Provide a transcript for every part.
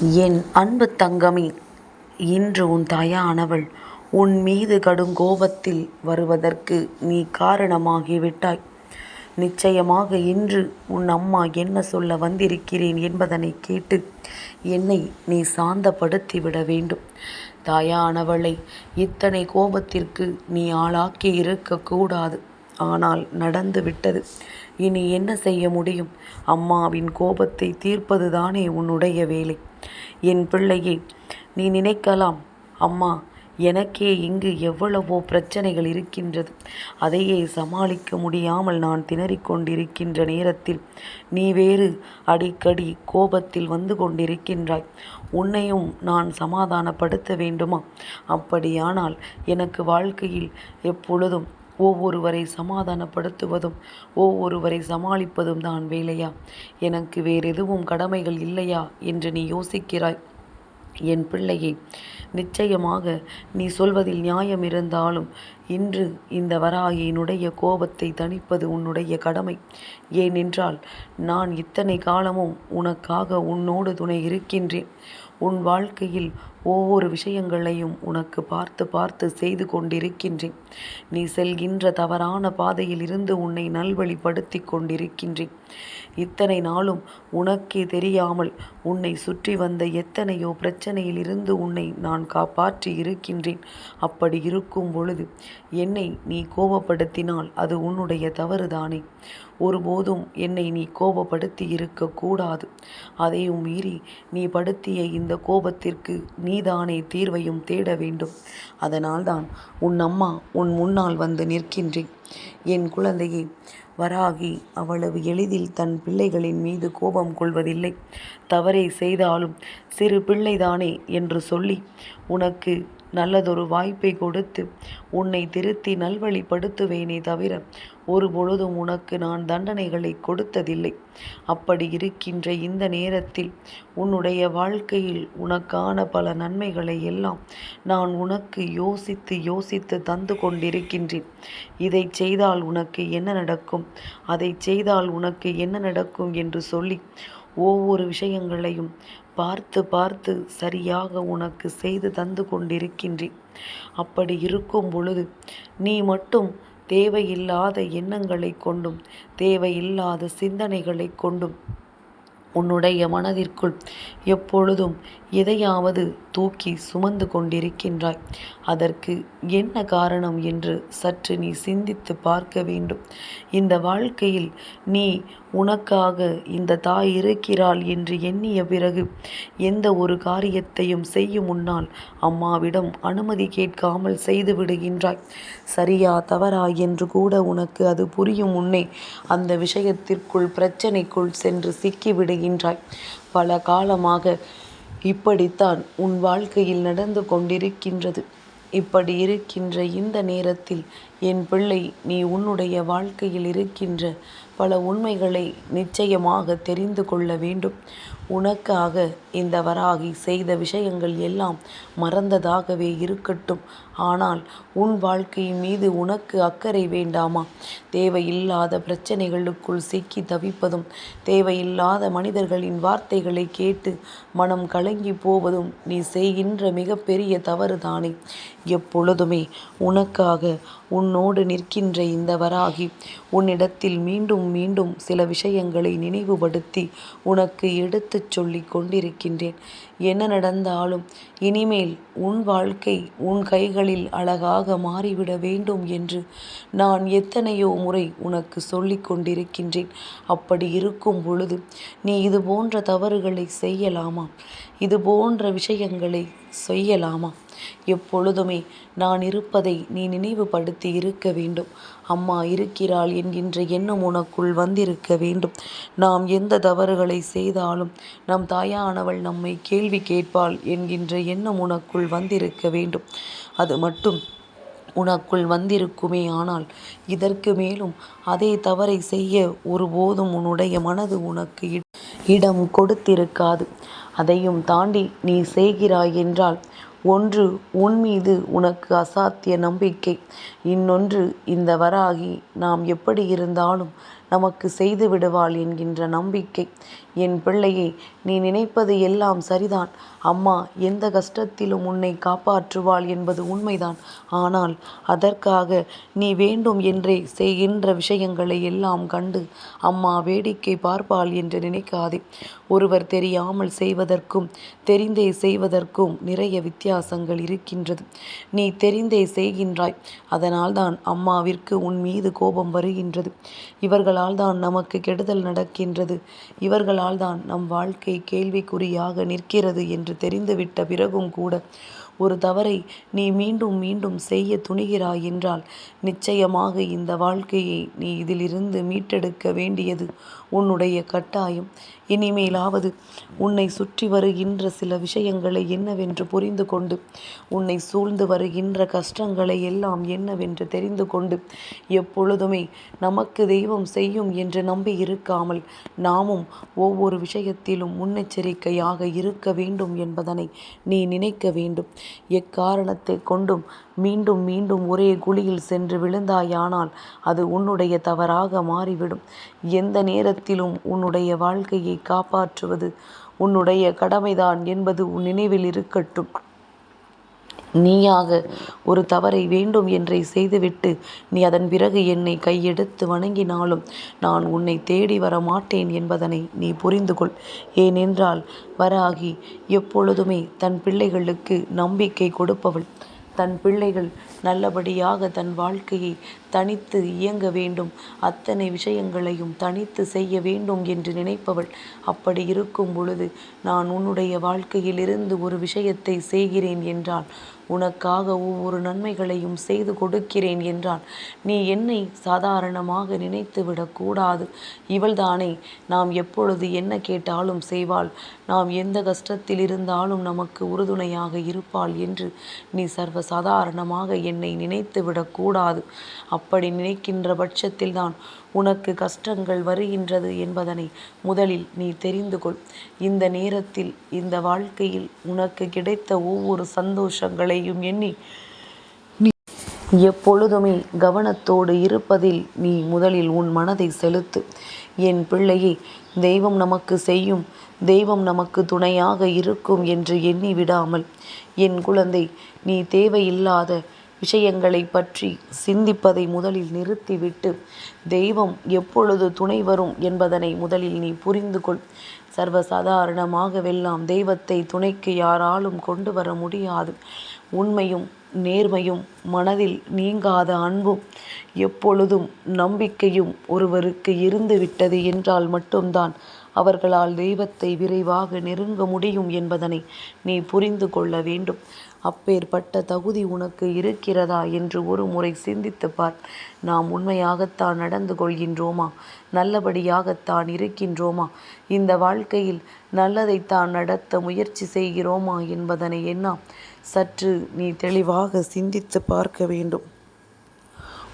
என் அன்பு தங்கமே இன்று உன் தாயானவள் உன் மீது கடும் கோபத்தில் வருவதற்கு நீ காரணமாகிவிட்டாய். நிச்சயமாக இன்று உன் அம்மா என்ன சொல்ல வந்திருக்கிறேன் என்பதனைக் கேட்டு என்னை நீ சாந்தப்படுத்திவிட வேண்டும். தாயானவளை இத்தனை கோபத்திற்கு நீ ஆளாக்கி இருக்கக்கூடாது ஆனால் நடந்து விட்டது. இனி என்ன செய்ய முடியும்? அம்மாவின் கோபத்தை தீர்ப்பதுதானே உன்னுடைய வேலை. என் பிள்ளையே நீ நினைக்கலாம் அம்மா எனக்கே இங்கு எவ்வளவோ பிரச்சனைகள் இருக்கின்றது. அதையே சமாளிக்க முடியாமல் நான் திணறிக்கொண்டிருக்கின்ற நேரத்தில் நீ வேறு அடிக்கடி கோபத்தில் வந்து கொண்டிருக்கின்றாய். உன்னையும் நான் சமாதானப்படுத்த வேண்டுமா? அப்படியானால் எனக்கு வாழ்க்கையில் எப்பொழுதும் ஒவ்வொருவரை சமாதானப்படுத்துவதும் ஒவ்வொருவரை சமாளிப்பதும் தான் வேலையா? எனக்கு வேறெதுவும் கடமைகள் இல்லையா என்று நீ யோசிக்கிறாய். என் பிள்ளையே நிச்சயமாக நீ சொல்வதில் நியாயம் இருந்தாலும் இன்று இந்த வராகியினுடைய கோபத்தை தணிப்பது உன்னுடைய கடமை. ஏனென்றால் நான் இத்தனை காலமும் உனக்காக உன்னோடு துணை இருக்கின்றேன். உன் வாழ்க்கையில் ஒவ்வொரு விஷயங்களையும் உனக்கு பார்த்து பார்த்து செய்து கொண்டிருக்கின்றேன். நீ செல்கின்ற தவறான பாதையில் இருந்து உன்னை நல்வழிப்படுத்திக் கொண்டிருக்கின்றேன். இத்தனை நாளும் உனக்கே தெரியாமல் உன்னை சுற்றி வந்த எத்தனையோ பிரச்சனையில் இருந்து உன்னை நான் காப்பாற்றி இருக்கின்றேன். அப்படி இருக்கும் பொழுது என்னை நீ கோபப்படுத்தினால் அது உன்னுடைய தவறுதானே. ஒருபோதும் என்னை நீ கோபப்படுத்தி இருக்கக்கூடாது அதையும் மீறி நீ படுத்திய இந்த கோபத்திற்கு நீ நீதானே தீர்வையும் தேட வேண்டும். அதனால்தான் உன் அம்மா உன் முன்னால் வந்து நிற்கின்றேன். என் குழந்தையே வராகி அவ்வளவு எளிதில் தன் பிள்ளைகளின் மீது கோபம் கொள்வதில்லை. தவறே செய்தாலும் சிறு பிள்ளைதானே என்று சொல்லி உனக்கு நல்லதொரு வாய்ப்பை கொடுத்து உன்னை திருத்தி நல்வழிப்படுத்துவேனே தவிர ஒருபொழுதும் உனக்கு நான் தண்டனைகளை கொடுத்ததில்லை. அப்படி இருக்கின்ற இந்த நேரத்தில் உன்னுடைய வாழ்க்கையில் உனக்கான பல நன்மைகளை எல்லாம் நான் உனக்கு யோசித்து யோசித்து தந்து கொண்டிருக்கின்றேன். இதை செய்தால் உனக்கு என்ன நடக்கும்? அதை செய்தால் உனக்கு என்ன நடக்கும்? என்று சொல்லி ஒவ்வொரு விஷயங்களையும் பார்த்து பார்த்து சரியாக உனக்கு செய்து தந்து கொண்டிருக்கின்றேன். அப்படி இருக்கும் பொழுது நீ மட்டும் தேவையில்லாத எண்ணங்களைக் கொண்டும் தேவையில்லாத சிந்தனைகளைக் கொண்டும் உன்னுடைய மனதிற்குள் எப்பொழுதும் எதையாவது தூக்கி சுமந்து கொண்டிருக்கின்றாய். அதற்கு என்ன காரணம் என்று சற்று நீ சிந்தித்துப் பார்க்க வேண்டும். இந்த வாழ்க்கையில் நீ உனக்காக இந்த தாய் இருக்கிறாள் என்று எண்ணிய பிறகு எந்த ஒரு காரியத்தையும் செய்யும் முன்னால் அம்மாவிடம் அனுமதி கேட்காமல் செய்து விடுகின்றாய். சரியா தவறா என்று கூட உனக்கு அது புரியும் முன்னே அந்த விஷயத்திற்குள் பிரச்சனைக்குள் சென்று சிக்கி விடுகின்றாய். பல காலமாக இப்படித்தான் உன் வாழ்க்கையில் நடந்து கொண்டிருக்கின்றது. இப்படி இருக்கின்ற இந்த நேரத்தில் என் பிள்ளை நீ உன்னுடைய வாழ்க்கையில் இருக்கின்ற பல உண்மைகளை நிச்சயமாக தெரிந்து கொள்ள வேண்டும். உனக்காக இந்த வராகி செய்த விஷயங்கள் எல்லாம் மறந்ததாகவே இருக்கட்டும். ஆனால் உன் வாழ்க்கை மீது உனக்கு அக்கறை வேண்டாமா? தேவையில்லாத பிரச்சனைகளுக்குள் சிக்கி தவிப்பதும் தேவையில்லாத மனிதர்களின் வார்த்தைகளை கேட்டு மனம் கலங்கிப் போவதும் நீ செய்கின்ற மிகப்பெரிய தவறுதானே. எப்பொழுதுமே உனக்காக உன்னோடு நிற்கின்ற இந்த வராகி உன்னிடத்தில் மீண்டும் மீண்டும் சில விஷயங்களை நினைவுபடுத்தி உனக்கு எடுத்து எடுத்துச் சொல்லிக் கொண்டிருக்கின்றேன். என்ன நடந்தாலும் இனிமேல் உன் வாழ்க்கை உன் கைகளில் அழகாக மாறிவிட வேண்டும் என்று நான் எத்தனையோ முறை உனக்கு சொல்லிக் கொண்டிருக்கின்றேன். அப்படி இருக்கும் பொழுது நீ இது போன்ற தவறுகளை செய்யலாமா? இது போன்ற விஷயங்களை செய்யலாமா? எப்பொழுதுமே நான் இருப்பதை நீ நினைவுபடுத்தி இருக்க வேண்டும். அம்மா இருக்கிறாள் என்கின்ற எண்ணம் உனக்குள் வந்திருக்க வேண்டும். நாம் எந்த தவறுகளை செய்தாலும் நம் தாயானவள் நம்மை கேள்வி கேட்பாள் என்கின்ற எண்ணம் உனக்குள் வந்திருக்க வேண்டும். அது மட்டும் உனக்குள் வந்திருக்குமே ஆனால் இதற்கு மேலும் அதே தவறை செய்ய ஒருபோதும் உன்னுடைய மனது உனக்கு இடம் கொடுத்திருக்காது. அதையும் தாண்டி நீ செய்கிறாய் என்றால் ஒன்று உன் மீது உனக்கு அசாத்திய நம்பிக்கை. இன்னொன்று இந்த வராகி நாம் எப்படி இருந்தாலும் நமக்கு செய்து விடுவாள் என்கின்ற நம்பிக்கை. என் பிள்ளையே நீ நினைப்பது எல்லாம் சரிதான். அம்மா எந்த கஷ்டத்திலும் உன்னை காப்பாற்றுவாள் என்பது உண்மைதான். ஆனால் அதற்காக நீ வேண்டும் என்றே செய்கின்ற விஷயங்களை எல்லாம் கண்டு அம்மா வேடிக்கை பார்ப்பாள் என்று நினைக்காதே. ஒருவர் தெரியாமல் செய்வதற்கும் தெரிந்தே செய்வதற்கும் நிறைய வித்தியாசங்கள் இருக்கின்றது. நீ தெரிந்தே செய்கின்றாய். அதனால்தான் அம்மாவிற்கு உன் மீது கோபம் வருகின்றது. இவர்களால் தான் நமக்கு கெடுதல் நடக்கின்றது. இவர்களால் தான் நம் வாழ்க்கை கேள்விக்குறியாக நிற்கிறது என்று தெரிந்துவிட்ட பிறகும் கூட ஒரு தவறை நீ மீண்டும் மீண்டும் செய்ய துணிகிறாய் என்றால் நிச்சயமாக இந்த வாழ்க்கையை நீ இதிலிருந்து மீட்டெடுக்க வேண்டியது உன்னுடைய கட்டாயம். இனிமேலாவது உன்னை சுற்றி வருகின்ற சில விஷயங்களை என்னவென்று புரிந்து கொண்டு உன்னை சூழ்ந்து வருகின்ற கஷ்டங்களை எல்லாம் என்னவென்று தெரிந்து கொண்டு எப்பொழுதுமே நமக்கு தெய்வம் செய்யும் என்று நம்பி இருக்காமல் நாமும் ஒவ்வொரு விஷயத்திலும் முன்னெச்சரிக்கையாக இருக்க வேண்டும் என்பதனை நீ நினைக்க வேண்டும். எக்காரணத்தை கொண்டும் மீண்டும் மீண்டும் ஒரே குழியில் சென்று விழுந்தாயானால் அது உன்னுடைய தவறாக மாறிவிடும். எந்த நேரத்திலும் உன்னுடைய வாழ்க்கையை காப்பாற்றுவது உன்னுடைய கடமைதான் என்பது உன் நினைவில் இருக்கட்டும். நீயாக ஒரு தவறை வேண்டும் என்றே செய்துவிட்டு நீ அதன் பிறகு என்னை கையெடுத்து வணங்கினாலும் நான் உன்னை தேடி வர மாட்டேன் என்பதனை நீ புரிந்து கொள் ஏனென்றால் வராகி எப்பொழுதுமே தன் பிள்ளைகளுக்கு நம்பிக்கை கொடுப்பவள். தன் பிள்ளைகள் நல்லபடியாக தன் வாழ்க்கையை தனித்து இயங்க வேண்டும். அத்தனை விஷயங்களையும் தனித்து செய்ய வேண்டும் என்று நினைப்பவள் அப்படி இருக்கும் பொழுது நான் உன்னுடைய வாழ்க்கையிலிருந்து ஒரு விஷயத்தை செய்கிறேன் என்றால் உனக்காக ஒவ்வொரு நன்மைகளையும் செய்து கொடுக்கிறேன் என்றால் நீ என்னை சாதாரணமாக நினைத்து விடக்கூடாது இவள்தானே. நாம் எப்பொழுது என்ன கேட்டாலும் செய்வாள். நாம் எந்த கஷ்டத்தில் இருந்தாலும் நமக்கு உறுதுணையாக இருப்பாள் என்று நீ சர்வ சாதாரணமாக என்னை நினைத்து விடக்கூடாது அப்படி நினைக்கின்ற பட்சத்தில்தான் உனக்கு கஷ்டங்கள் வருகின்றது என்பதனை முதலில் நீ தெரிந்து கொள். இந்த நேரத்தில் இந்த வாழ்க்கையில் உனக்கு கிடைத்த ஒவ்வொரு சந்தோஷங்களையும் எண்ணி நீ எப்பொழுதுமே கவனத்தோடு இருப்பதில் நீ முதலில் உன் மனதை செலுத்து. என் பிள்ளையே தெய்வம் நமக்கு செய்யும் தெய்வம் நமக்கு துணையாக இருக்கும் என்று எண்ணி விடாமல் என் குழந்தை நீ தேவையில்லாத விஷயங்களை பற்றி சிந்திப்பதை முதலில் நிறுத்திவிட்டு தெய்வம் எப்பொழுது துணை வரும் என்பதனை முதலில் நீ புரிந்து கொள். சர்வசாதாரணமாகவெல்லாம் தெய்வத்தை துணைக்கு யாராலும் கொண்டு வர முடியாது. உண்மையும் நேர்மையும் மனதில் நீங்காத அன்பும் எப்பொழுதும் நம்பிக்கையும் ஒருவருக்கு இருந்து விட்டது என்றால் மட்டும்தான் அவர்களால் தெய்வத்தை விரைவாக நெருங்க முடியும் என்பதனை நீ புரிந்து கொள்ள வேண்டும். அப்பேற்பட்ட தகுதி உனக்கு இருக்கிறதா என்று ஒரு முறை சிந்தித்து பார். நாம் உண்மையாகத்தான் நடந்து கொள்கின்றோமா? நல்லபடியாகத்தான் இருக்கின்றோமா? இந்த வாழ்க்கையில் நல்லதைத்தான் நடத்த முயற்சி செய்கிறோமா என்பதனை என்ன சற்று நீ தெளிவாக சிந்தித்து பார்க்க வேண்டும்.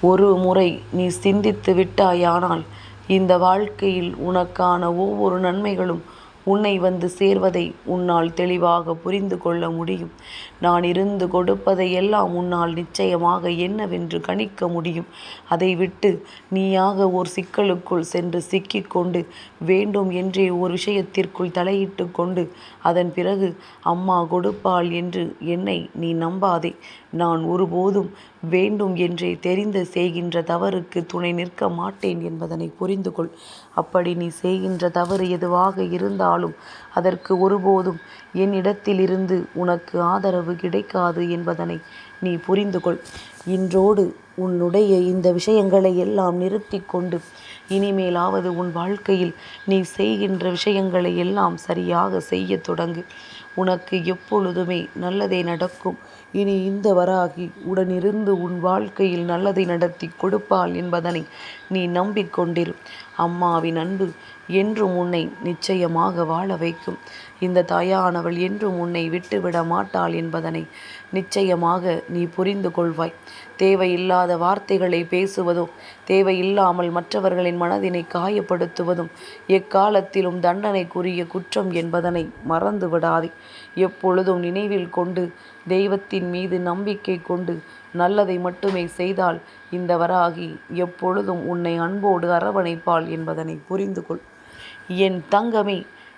ஒரு முறை நீ சிந்தித்து விட்டாயானால் இந்த வாழ்க்கையில் உனக்கான ஒவ்வொரு நன்மைகளும் உன்னை வந்து சேர்வதை உன்னால் தெளிவாக புரிந்து கொள்ள முடியும். நான் இருந்து கொடுப்பதை எல்லாம் உன்னால் நிச்சயமாக என்னவென்று கணிக்க முடியும். அதை விட்டு நீயாக ஓர் சிக்கலுக்குள் சென்று சிக்கிக்கொண்டு வேண்டும் என்றே ஒரு விஷயத்திற்குள் தலையிட்டு கொண்டு அதன் பிறகு அம்மா கொடுப்பாள் என்று என்னை நீ நம்பாதே. நான் ஒருபோதும் வேண்டும் என்றே தெரிந்து செய்கின்ற தவறுக்கு துணை நிற்க மாட்டேன் என்பதனை புரிந்து கொள். அப்படி நீ செய்கின்ற தவறு எதுவாக இருந்தாலும் அதற்கு ஒருபோதும் என்னிடத்திலிருந்து உனக்கு ஆதரவு கிடைக்காது என்பதனை நீ புரிந்து கொள். இன்றோடு உன்னுடைய இந்த விஷயங்களை எல்லாம் நிறுத்தி கொண்டு இனிமேலாவது உன் வாழ்க்கையில் நீ செய்கின்ற விஷயங்களை எல்லாம் சரியாக செய்ய தொடங்கு. உனக்கு எப்பொழுதுமே நல்லதே நடக்கும். இனி இந்த வராகி உடனிருந்து உன் வாழ்க்கையில் நல்லதை நடத்தி கொடுப்பாள் என்பதனை நீ நம்பிக்கொண்டிரு. அம்மாவின் அன்பு என்றும் உன்னை நிச்சயமாக வாழ வைக்கும். இந்த தாயானவள் என்றும் உன்னை விட்டுவிட மாட்டாள் என்பதனை நிச்சயமாக நீ புரிந்து கொள்வாய். தேவையில்லாத வார்த்தைகளை பேசுவதும் தேவையில்லாமல் மற்றவர்களின் மனதினை காயப்படுத்துவதும் எக்காலத்திலும் தண்டனைக்குரிய குற்றம் என்பதனை மறந்து விடாதே எப்பொழுதும் நினைவில் கொண்டு தெய்வத்தின் மீது நம்பிக்கை கொண்டு நல்லதை மட்டுமே செய்தால் இந்த வராகி எப்பொழுதும் உன்னை அன்போடு அரவணைப்பாள் என்பதனை புரிந்து கொள். என் தங்கமே